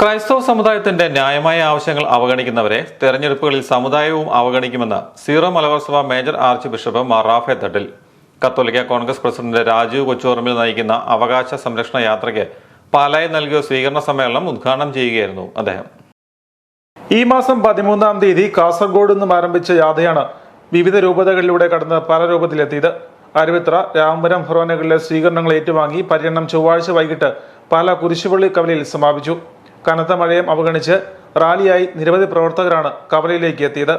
ക്രൈസ്തവ സമുദായത്തിന്റെ ന്യായമായ ആവശ്യങ്ങൾ അവഗണിക്കുന്നവരെ തെരഞ്ഞെടുപ്പുകളിൽ സമുദായവും അവഗണിക്കുമെന്ന് സീറോ മലബാർ സഭ major archbishop Mar റാഫെ Thattil കത്തോലിക്ക കോൺഗ്രസ് പ്രസിഡന്റ് രാജീവ് കൊച്ചോറമ്പിൽ നയിക്കുന്ന അവകാശ സംരക്ഷണ യാത്രയ്ക്ക് പാലായി നൽകിയ സ്വീകരണ സമ്മേളനം ഉദ്ഘാടനം ചെയ്യുകയായിരുന്നു അദ്ദേഹം. ഈ മാസം പതിമൂന്നാം തീയതി കാസർഗോഡ് നിന്നും ആരംഭിച്ച യാത്രയാണ് വിവിധ രൂപതകളിലൂടെ കടന്ന് പല രൂപത്തിലെത്തിയത്. അരുവിത്ര രാമപുരം ഫൊറോനകളിലെ സ്വീകരണങ്ങൾ ഏറ്റുവാങ്ങി പര്യടനം ചൊവ്വാഴ്ച വൈകിട്ട് പാല കുരിശുപള്ളി കവലയിൽ സമാപിച്ചു. കനത്ത മഴയും അവഗണിച്ച് റാലിയായി നിരവധി പ്രവർത്തകരാണ് കവലയിലേക്ക് എത്തിയത്.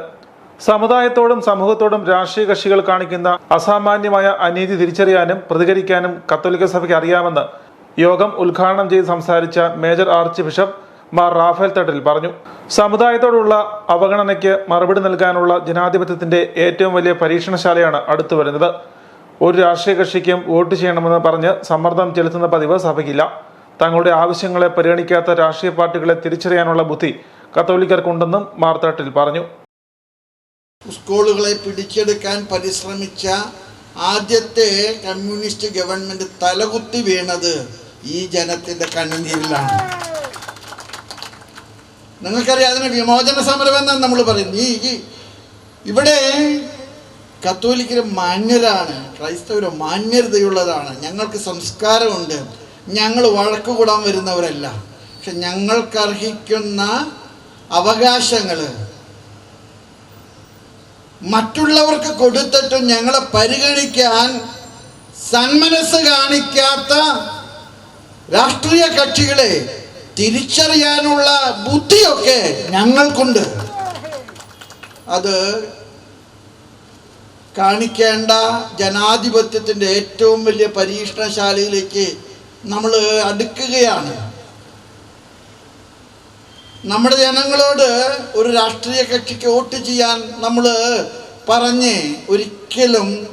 സമുദായത്തോടും സമൂഹത്തോടും രാഷ്ട്രീയ കക്ഷികൾ കാണിക്കുന്ന അസാമാന്യമായ അനീതി തിരിച്ചറിയാനും പ്രതികരിക്കാനും കത്തോലിക്ക സഭയ്ക്ക് അറിയാമെന്ന് യോഗം ഉദ്ഘാടനം ചെയ്ത് സംസാരിച്ച major archbishop Mar Raphael Thattil പറഞ്ഞു. സമുദായത്തോടുള്ള അവഗണനയ്ക്ക് മറുപടി നൽകാനുള്ള ജനാധിപത്യത്തിന്റെ ഏറ്റവും വലിയ പരീക്ഷണശാലയാണ് അടുത്തു വരുന്നത്. ഒരു രാഷ്ട്രീയ കക്ഷിക്കും വോട്ട് ചെയ്യണമെന്ന് പറഞ്ഞ് സമ്മർദ്ദം ചെലുത്തുന്ന പതിവ് സഭയ്ക്കില്ല. തങ്ങളുടെ ആവശ്യങ്ങളെ പരിഗണിക്കാത്ത രാഷ്ട്രീയ പാർട്ടികളെ തിരിച്ചറിയാനുള്ള ബുദ്ധി കത്തോലിക്കർക്കുണ്ടെന്നും മാർത്താട്ടിൽ പറഞ്ഞു. സ്കൂളുകളെ പിടിച്ചെടുക്കാൻ പരിശ്രമിച്ച ആദ്യത്തെ കമ്മ്യൂണിസ്റ്റ് ഗവൺമെന്റ് തലകുത്തി വീണത് ഈ ജനത്തിന്റെ കണ്ണുനീരിലാണ്. നിങ്ങൾക്കറിയാം അതിന് വിമോചന സമരം എന്നാണ് നമ്മൾ പറയുന്നത്. ഈ ഇവിടെ കത്തോലിക്കർ മാന്യരാണ് ക്രൈസ്തവർ മാന്യതയുള്ളതാണ്. ഞങ്ങൾക്ക് സംസ്കാരമുണ്ട്. ഞങ്ങൾ വഴക്ക് കൂടാൻ വരുന്നവരല്ല. പക്ഷെ ഞങ്ങൾക്ക് അർഹിക്കുന്ന അവകാശങ്ങൾ മറ്റുള്ളവർക്ക് കൊടുത്തിട്ടും ഞങ്ങളെ പരിഗണിക്കാൻ സന്മനസ് കാണിക്കാത്ത രാഷ്ട്രീയ കക്ഷികളെ തിരിച്ചറിയാനുള്ള ബുദ്ധിയൊക്കെ ഞങ്ങൾക്കുണ്ട്. അത് കാണിക്കേണ്ട ജനാധിപത്യത്തിന്റെ ഏറ്റവും വലിയ പരീക്ഷണശാലയിലേക്ക് നമ്മൾ അടുക്കുകയാണ്. നമ്മുടെ ജനങ്ങളോട് ഒരു രാഷ്ട്രീയ കക്ഷിക്ക് വോട്ട് ചെയ്യാൻ നമ്മൾ പറഞ്ഞ് ഒരിക്കലും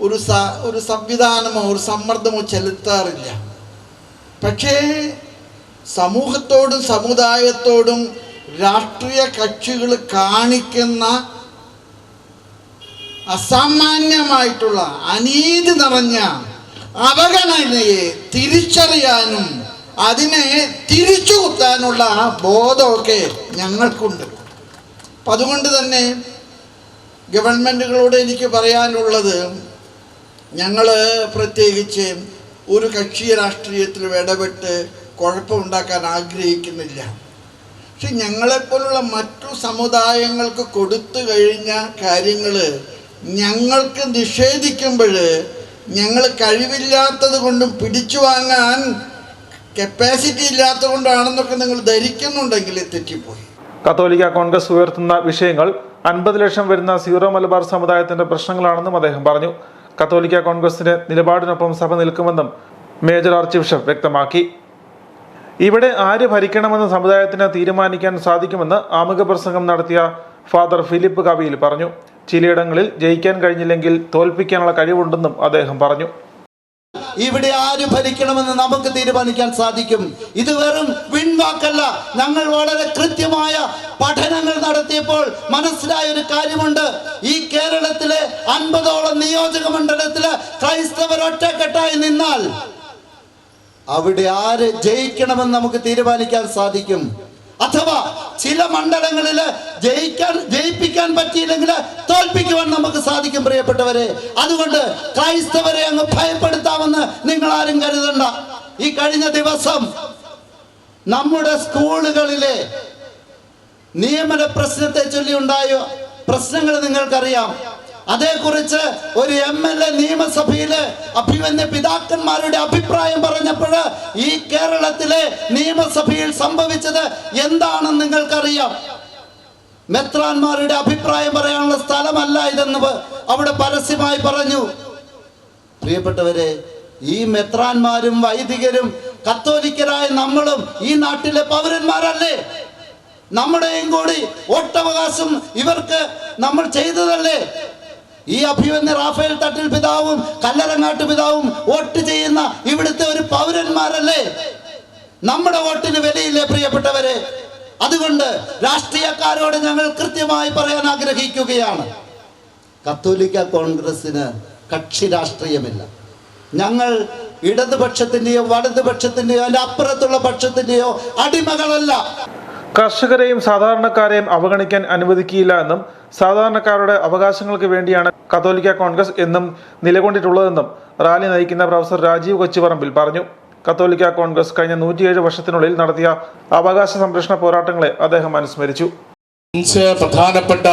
ഒരു ഒരു സംവിധാനമോ ഒരു സമ്മർദ്ദമോ ചെലുത്താറില്ല. പക്ഷേ സമൂഹത്തോടും സമുദായത്തോടും രാഷ്ട്രീയ കക്ഷികൾ കാണിക്കുന്ന അസാമാന്യമായിട്ടുള്ള അനീതി നിറഞ്ഞ അവഗണനയെ തിരിച്ചറിയാനും അതിനെ തിരിച്ചു കുത്താനുള്ള ബോധമൊക്കെ ഞങ്ങൾക്കുണ്ട്. അപ്പം അതുകൊണ്ട് തന്നെ ഗവൺമെന്റുകളോട് എനിക്ക് പറയാനുള്ളത് ഞങ്ങൾ പ്രത്യേകിച്ച് ഒരു കക്ഷി രാഷ്ട്രീയത്തിൽ ഇടപെട്ട് കുഴപ്പമുണ്ടാക്കാൻ ആഗ്രഹിക്കുന്നില്ല. പക്ഷെ ഞങ്ങളെപ്പോലുള്ള മറ്റു സമുദായങ്ങൾക്ക് കൊടുത്തു കഴിഞ്ഞ കാര്യങ്ങൾ ഞങ്ങൾക്ക് നിഷേധിക്കുമ്പോൾ ഞങ്ങൾ കഴിവില്ലാത്തത് കൊണ്ടും പിടിച്ചു വാങ്ങാൻ കപ്പാസിറ്റി ഇല്ലാത്തത് കൊണ്ടാണെന്നൊക്കെ നിങ്ങൾ ധരിക്കുന്നുണ്ടെങ്കിൽ തെറ്റിപ്പോയി. കത്തോലിക്ക കോൺഗ്രസ് ഉയർത്തുന്ന വിഷയങ്ങൾ അൻപത് ലക്ഷം വരുന്ന സീറോ മലബാർ സമുദായത്തിന്റെ പ്രശ്നങ്ങളാണെന്നും അദ്ദേഹം പറഞ്ഞു. കത്തോലിക്ക കോൺഗ്രസിന്റെ നിലപാടിനൊപ്പം സഭ നിൽക്കുമെന്നും മേജർ ആർച്ച് ബിഷപ്പ് വ്യക്തമാക്കി. ഇവിടെ ആര് ഭരിക്കണമെന്ന് സമുദായത്തിന് തീരുമാനിക്കാൻ സാധിക്കുമെന്ന് ആമുഖ പ്രസംഗം നടത്തിയ ഫാദർ ഫിലിപ്പ് കവിയിൽ പറഞ്ഞു. ചിലയിടങ്ങളിൽ ജയിക്കാൻ കഴിഞ്ഞില്ലെങ്കിൽ തോൽപ്പിക്കാനുള്ള കഴിവുണ്ടെന്നും അദ്ദേഹം പറഞ്ഞു. ഇവിടെ ആര് ഭരിക്കണമെന്ന് നമുക്ക് തീരുമാനിക്കാൻ സാധിക്കും. ഇത് വെറും വിൺവാക്കല്ല ഞങ്ങൾ വളരെ കൃത്യമായ പഠനങ്ങൾ നടത്തിയപ്പോൾ മനസ്സിലായ ഒരു കാര്യമുണ്ട്. ഈ കേരളത്തിലെ അൻപതോളം നിയോജക മണ്ഡലത്തിൽ ക്രൈസ്തവർ ഒറ്റക്കെട്ടായി നിന്നാൽ അവിടെ ആര് ജയിക്കണമെന്ന് നമുക്ക് തീരുമാനിക്കാൻ സാധിക്കും. അഥവാ ചില മണ്ഡലങ്ങളിൽ ജയിക്കാൻ ജയിപ്പിക്കാൻ പറ്റിയില്ലെങ്കിൽ തോൽപ്പിക്കുവാൻ നമുക്ക് സാധിക്കും പ്രിയപ്പെട്ടവരെ. അതുകൊണ്ട് ക്രൈസ്തവരെ അങ്ങ് ഭയപ്പെടുത്താമെന്ന് നിങ്ങൾ ആരും കരുതണ്ട. ഈ കഴിഞ്ഞ ദിവസം നമ്മുടെ സ്കൂളുകളിലെ നിയമന പ്രശ്നത്തെ ചൊല്ലി ഉണ്ടായ പ്രശ്നങ്ങൾ നിങ്ങൾക്കറിയാം. അതേക്കുറിച്ച് ഒരു എം എൽ എ നിയമസഭയിൽ അഭിമന്യ പിതാക്കന്മാരുടെ അഭിപ്രായം പറഞ്ഞപ്പോൾ ഈ കേരളത്തിലെ നിയമസഭയിൽ സംഭവിച്ചത് എന്താണെന്ന് നിങ്ങൾക്കറിയാം? മെത്രാന്മാരുടെ അഭിപ്രായം പറയാനുള്ള സ്ഥലമല്ല ഇതെന്ന് അവിടെ പരസ്യമായി പറഞ്ഞു. പ്രിയപ്പെട്ടവരെ ഈ മെത്രാന്മാരും വൈദികരും കത്തോലിക്കരായ നമ്മളും ഈ നാട്ടിലെ പൗരന്മാരല്ലേ? നമ്മുടെയും കൂടി വോട്ടവകാശം ഇവർക്ക് നമ്മൾ ചെയ്തതല്ലേ? ഈ അഭിമന്യ റാഫേൽ തട്ടിൽ പിതാവും കല്ലറങ്ങാട്ട് പിതാവും വോട്ട് ചെയ്യുന്ന ഇവിടുത്തെ ഒരു പൗരന്മാരല്ലേ? നമ്മുടെ വോട്ടിന് വിലയില്ലേ പ്രിയപ്പെട്ടവരെ? അതുകൊണ്ട് രാഷ്ട്രീയക്കാരോട് ഞങ്ങൾ കൃത്യമായി പറയാൻ ആഗ്രഹിക്കുകയാണ്. കത്തോലിക്ക കോൺഗ്രസിന് കക്ഷി രാഷ്ട്രീയമില്ല. ഞങ്ങൾ ഇടതുപക്ഷത്തിന്റെയോ വലതുപക്ഷത്തിന്റെയോ അല്ല അപ്പുറത്തുള്ള പക്ഷത്തിന്റെയോ അടിമകളല്ല. കർഷകരെയും സാധാരണക്കാരെയും അവഗണിക്കാൻ അനുവദിക്കില്ല എന്നും സാധാരണക്കാരുടെ അവകാശങ്ങൾക്ക് വേണ്ടിയാണ് കത്തോലിക്ക കോൺഗ്രസ് എന്നും നിലകൊണ്ടിട്ടുള്ളതെന്നും റാലി നയിക്കുന്ന പ്രൊഫസർ രാജീവ് കൊച്ചുപറമ്പിൽ പറഞ്ഞു. കത്തോലിക്ക കോൺഗ്രസ് കഴിഞ്ഞ നൂറ്റിയേഴ് വർഷത്തിനുള്ളിൽ നടത്തിയ അവകാശ സംരക്ഷണ പോരാട്ടങ്ങളെ അദ്ദേഹം അനുസ്മരിച്ചു. അഞ്ച് പ്രധാനപ്പെട്ട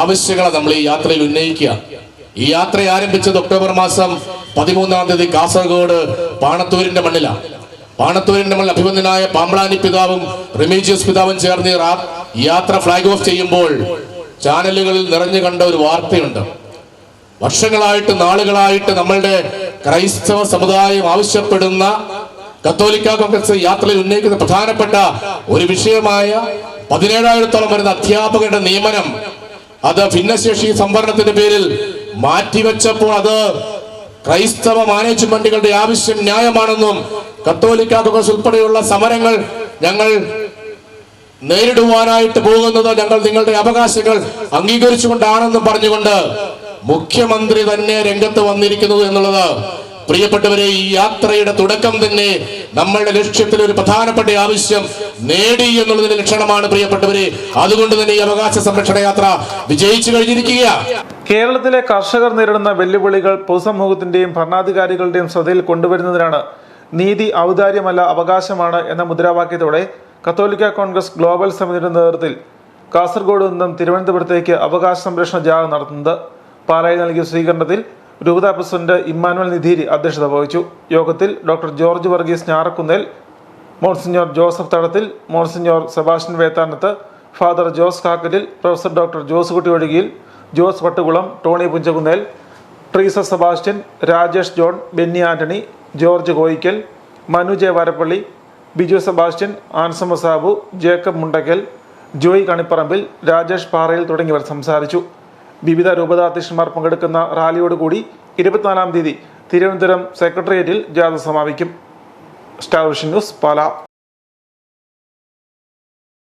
ആവശ്യങ്ങളെ നമ്മൾ ഈ യാത്രയിൽ ഉന്നയിക്കുക. ഈ യാത്ര ആരംഭിച്ചത് ഒക്ടോബർ മാസം പതിമൂന്നാം തീയതി കാസർഗോഡ് പാണത്തൂരിന്റെ മണ്ണിലാണ്. പാണത്തൂരിന്റെ നമ്മൾ അഭിമന്യനായ പാമ്പളാനി പിതാവും റിമീജിയസ് പിതാവും ചേർന്ന് യാത്ര ഫ്ലാഗ് ഓഫ് ചെയ്യുമ്പോൾ ചാനലുകളിൽ നിറഞ്ഞു കണ്ട ഒരു വാർത്തയുണ്ട്. വർഷങ്ങളായിട്ട് നാളുകളായിട്ട് നമ്മളുടെ ക്രൈസ്തവ സമുദായം ആവശ്യപ്പെടുന്ന കത്തോലിക്ക കോൺഗ്രസ് യാത്രയിൽ ഉന്നയിക്കുന്ന പ്രധാനപ്പെട്ട ഒരു വിഷയമായ പതിനേഴായിരത്തോളം വരുന്ന അധ്യാപകരുടെ നിയമനം. അത് ഭിന്നശേഷി സംവരണത്തിന്റെ പേരിൽ മാറ്റിവെച്ചപ്പോൾ അത് ക്രൈസ്തവ മാനേജ്മെന്റുകളുടെ ആവശ്യം ന്യായമാണെന്നും കത്തോലിക്ക തുകസ് ഉൾപ്പെടെയുള്ള സമരങ്ങൾ ഞങ്ങൾ നേരിടുവാനായിട്ട് പോകുന്നത് ഞങ്ങൾ നിങ്ങളുടെ അവകാശങ്ങൾ അംഗീകരിച്ചുകൊണ്ടാണെന്നും പറഞ്ഞുകൊണ്ട് മുഖ്യമന്ത്രി തന്നെ രംഗത്ത് വന്നിരിക്കുന്നത് എന്നുള്ളത് പ്രിയപ്പെട്ടവരെ ഈ യാത്രയുടെ തുടക്കം തന്നെ നമ്മളുടെ ലക്ഷ്യത്തിൽ ഒരു പ്രധാനപ്പെട്ട ആവശ്യം നേടി എന്നുള്ളതിന്റെ ലക്ഷണമാണ് പ്രിയപ്പെട്ടവരെ. അതുകൊണ്ട് തന്നെ ഈ അവകാശ സംരക്ഷണ യാത്ര വിജയിച്ചു കഴിഞ്ഞിരിക്കുക കേരളത്തിലെ കർഷകർ നേരിടുന്ന വെല്ലുവിളികൾ പൊതുസമൂഹത്തിന്റെയും ഭരണാധികാരികളുടെയും ശ്രദ്ധയിൽ കൊണ്ടുവരുന്നതിനാണ് നീതി ഔദാര്യമല്ല അവകാശമാണ് എന്ന മുദ്രാവാക്യത്തോടെ കത്തോലിക്ക കോൺഗ്രസ് ഗ്ലോബൽ സമിതിയുടെ നേതൃത്വത്തിൽ കാസർഗോഡ് നിന്നും തിരുവനന്തപുരത്തേക്ക് അവകാശ സംരക്ഷണ ജാഥ നടത്തുന്നത് പാലായിൽ നൽകിയ സ്വീകരണത്തിൽ രൂപതാ പ്രസിഡന്റ് ഇമ്മാനുവൽ നിധീരി അധ്യക്ഷത വഹിച്ചു. യോഗത്തിൽ doctor George Varghese Njarakunnel monsignor Joseph Thadathil monsignor Sebastian Vethanath father Jose Kakkalil professor doctor Jose Kutty Ozhukayil Jose Vattukulam Tony Punchakunnel Treesa Sebastian Rajesh John Benny Antony George Koyickal Manu J Varappally Biju Sebastian Ansamma Sabu Jacob Mundakkal Joy Kaniparambil Rajesh Parayil തുടങ്ങിയവർ സംസാരിച്ചു. വിവിധ രൂപതാധ്യക്ഷന്മാർ പങ്കെടുക്കുന്ന റാലിയോടുകൂടി ഇരുപത്തിനാലാം തീയതി തിരുവനന്തപുരം സെക്രട്ടേറിയറ്റിൽ ജാഥ സമാപിക്കും. Star Vision News Pala.